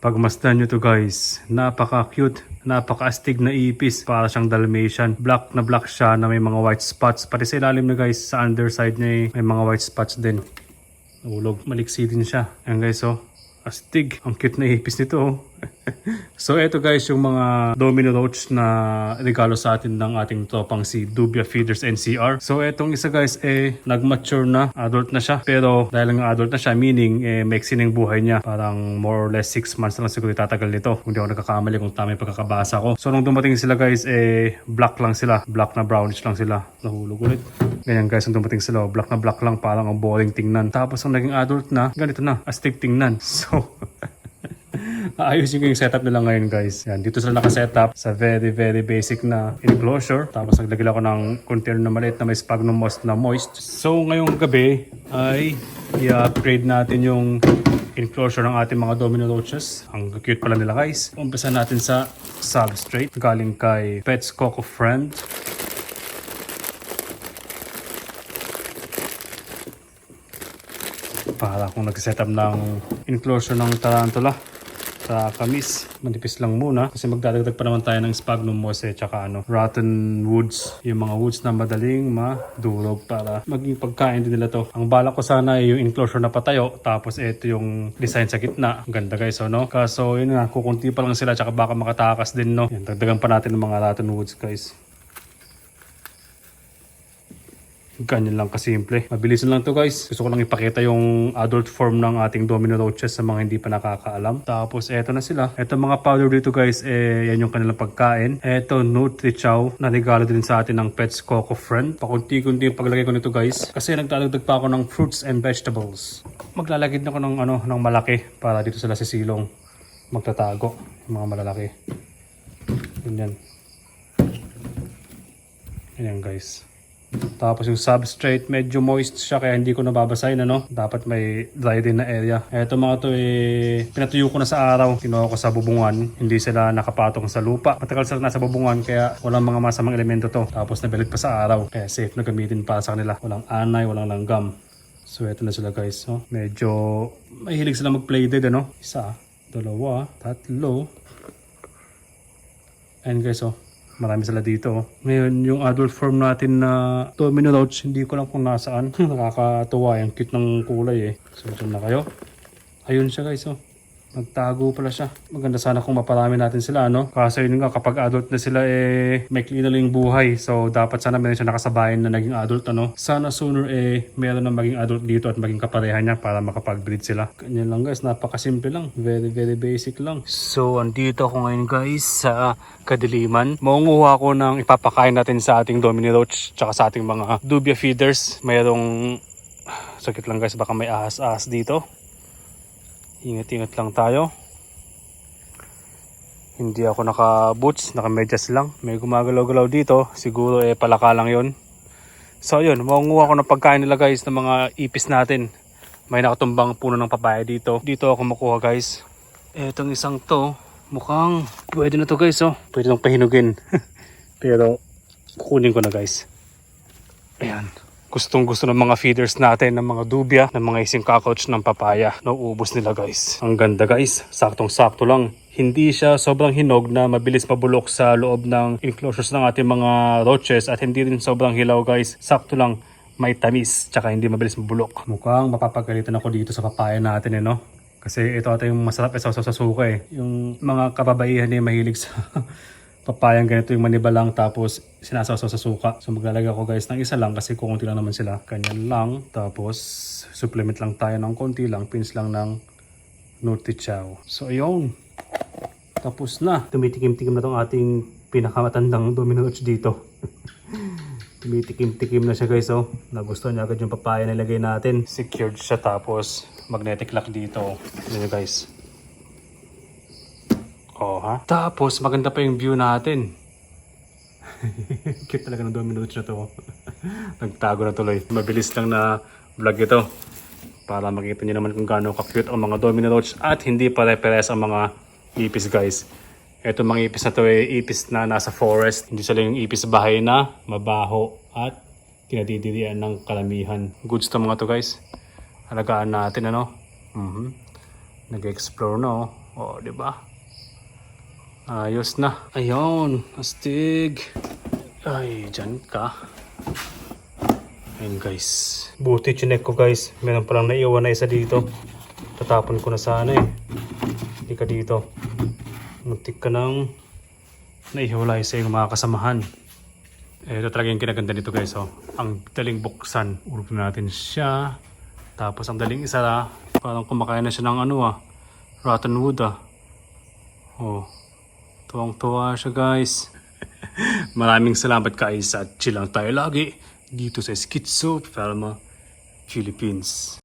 Pagmasdan nyo to guys, napaka-cute, napaka-astig na ipis, para siyang Dalmatian. Black na black siya na may mga white spots. Pati sa ilalim na guys, sa underside niya eh, may mga white spots din. Nahulog, maliksi din siya. Ayan guys oh, astig. Ang cute na ipis nito so eto guys yung mga domino roach na regalo sa atin ng ating tropang si Dubia Feeders NCR. So etong isa guys eh nag-mature na, adult na siya. Pero dahil nga adult na siya, meaning eh na yung buhay niya. Parang more or less 6 months lang siguro itatagal nito. Kung di ako nagkakamali kung tama yung pagkakabasa ko. So nung dumating sila guys eh black lang sila. Black na brownish lang sila. Nahulog ulit. Ganyan guys, nung dumating sila, oh, black na black lang, parang ang boring tingnan. Tapos ang naging adult na, ganito na, astig tingnan. So, Ayusin ko yung setup nila ngayon guys. Yan, dito sila nakasetup sa very very basic na enclosure. Tapos naglagay ako ng container na maliit na may sphagnum moss na moist. So ngayong gabi ay i-upgrade natin yung enclosure ng ating mga domino roaches. Ang cute pala nila guys. Umpisa natin sa substrate galing kay Pets Coco Friend. Para akong nag-setup ng enclosure ng tarantula sa kamis. Manipis lang muna kasi magdadagdag pa naman tayo ng sphagnum moss eh, tsaka ano, rotten woods. Yung mga woods na madaling madurog para maging pagkain din nila to. Ang balak ko sana ay yung enclosure na patayo tapos ito yung design sa gitna. Ang ganda guys, oh, no? Kaso yun nga, kukunti pa lang sila tsaka baka makatakas din, no? Yan, dagdagan pa natin ng mga rotten woods guys. Ganyan lang kasimple. Mabilis lang to guys. Gusto ko lang ipakita yung adult form ng ating domino roaches sa mga hindi pa nakakaalam. Tapos eto na sila. Eto mga powder dito guys, eh, yan yung kanilang pagkain. Eto Nutri-Chow na regalo din sa atin ng Pets Coco Friend. Pakunti-kunti yung paglagay ko nito guys. Kasi nagdadagdag pa ako ng fruits and vegetables. Maglalagid na ako ng, ano, ng malaki para dito sila sa silong magtatago. Yung mga malalaki. Ganyan. Ganyan guys. Tapos yung substrate, medyo moist siya kaya hindi ko nababasahin ano. Dapat may dry din na area. Eto mga to eh, pinatuyo ko na sa araw. Kinuha ko sa bubungan. Hindi sila nakapatong sa lupa. Matagal sila nasa bubungan kaya walang mga masamang elemento to. Tapos nabilit pa sa araw. Kaya safe na gamitin para sa kanila. Walang anay, walang langgam. So eto na sila guys. No? Medyo mahilig sila mag-play dead ano. Isa, dalawa, tatlo. And guys oh, Marami sila dito. Ngayon, yung adult form natin na domino roach, hindi ko lang kung nasaan. Nakakatuwa yung cute ng kulay eh. So, na kayo. Ayun siya guys, oh. Nagtago pala siya. Maganda sana kung maparami natin sila, ano? Kasi yun nga, kapag adult na sila, eh, may clean yung buhay. So, dapat sana meron siya nakasabayan na naging adult, ano? Sana sooner, eh, meron na maging adult dito at maging kapareha niya para makapag-breed sila. Ganyan lang guys, napakasimple lang. Very, very basic lang. So, andito ako ngayon guys sa Kadiliman. Maunguha ako ng ipapakain natin sa ating Domini Roach tsaka sa ating mga Dubia feeders. Mayroong sakit lang guys, baka may ahas-ahas dito. Ingat-ingat lang tayo. Hindi ako naka-boots, naka-medyas lang. May gumagalaw-galaw dito. Siguro eh palaka lang yon. So yun, maunguha ako ng pagkain nila guys ng mga ipis natin. May nakatumbang puno ng papaya dito. Dito ako makuha guys. Etong isang to, mukhang pwede na to guys oh. Pwede nang pahinugin. Pero kukunin ko na guys. Ayan. Gustong gusto ng mga feeders natin ng mga dubia, ng mga ising cockroach ng papaya. Nauubos nila guys. Ang ganda guys. Saktong sakto lang. Hindi siya sobrang hinog na mabilis mabulok sa loob ng enclosures ng ating mga roaches at hindi rin sobrang hilaw guys. Sakto lang may tamis tsaka hindi mabilis mabulok. Mukhang mapapagalitan ako dito sa papaya natin eh no. Kasi ito ata yung masarap isa sa suka eh. Yung mga kababaihan eh mahilig sa papayang ganito yung maniba lang tapos sinasasaw sa suka. So maglalagay ako guys ng isa lang kasi kukunti lang naman sila. Ganyan lang. Tapos supplement lang tayo ng konti lang. Pins lang ng Nutri-Chow. So ayun. Tapos na. Tumitikim-tikim na tong ating pinakamatandang domino roach dito. Tumitikim-tikim na siya guys oh. Nagustuhan niya agad yung papaya na nilagay natin. Secured siya tapos magnetic lock dito. Ano guys. Oh ha? Tapos maganda pa yung view natin. Cute talaga ng domino na to. Nagtago na tuloy. Mabilis lang na vlog ito. Para makita niyo naman kung gaano ka-cute ang mga domino roach at hindi pare-pares ang mga ipis guys. Ito mga ipis na to ay ipis na nasa forest. Hindi sila yung ipis bahay na mabaho at kinadidirian ng kalamihan. Goods to mga to guys. Alagaan natin ano. Mhm. Nag-explore na oh. Oh, di ba? Ayos na. Ayun, astig. Ay, dyan ka. Ayun guys. Buti chinek ko guys. Meron palang naiwan na isa dito. Tatapon ko na sana eh. Hindi ka dito. Muntik ka nang naihiwalay sa iyong mga kasamahan. Eh, ito talaga yung kinaganda nito guys. Oh. Ang daling buksan. Urog na natin siya. Tapos ang daling isa na, parang kumakain na siya ng ano ah. Rotten wood ah. Oh. Tuwang-tuwa siya guys. Maraming salamat guys at chill lang tayo lagi dito sa Schizo Palma, Philippines.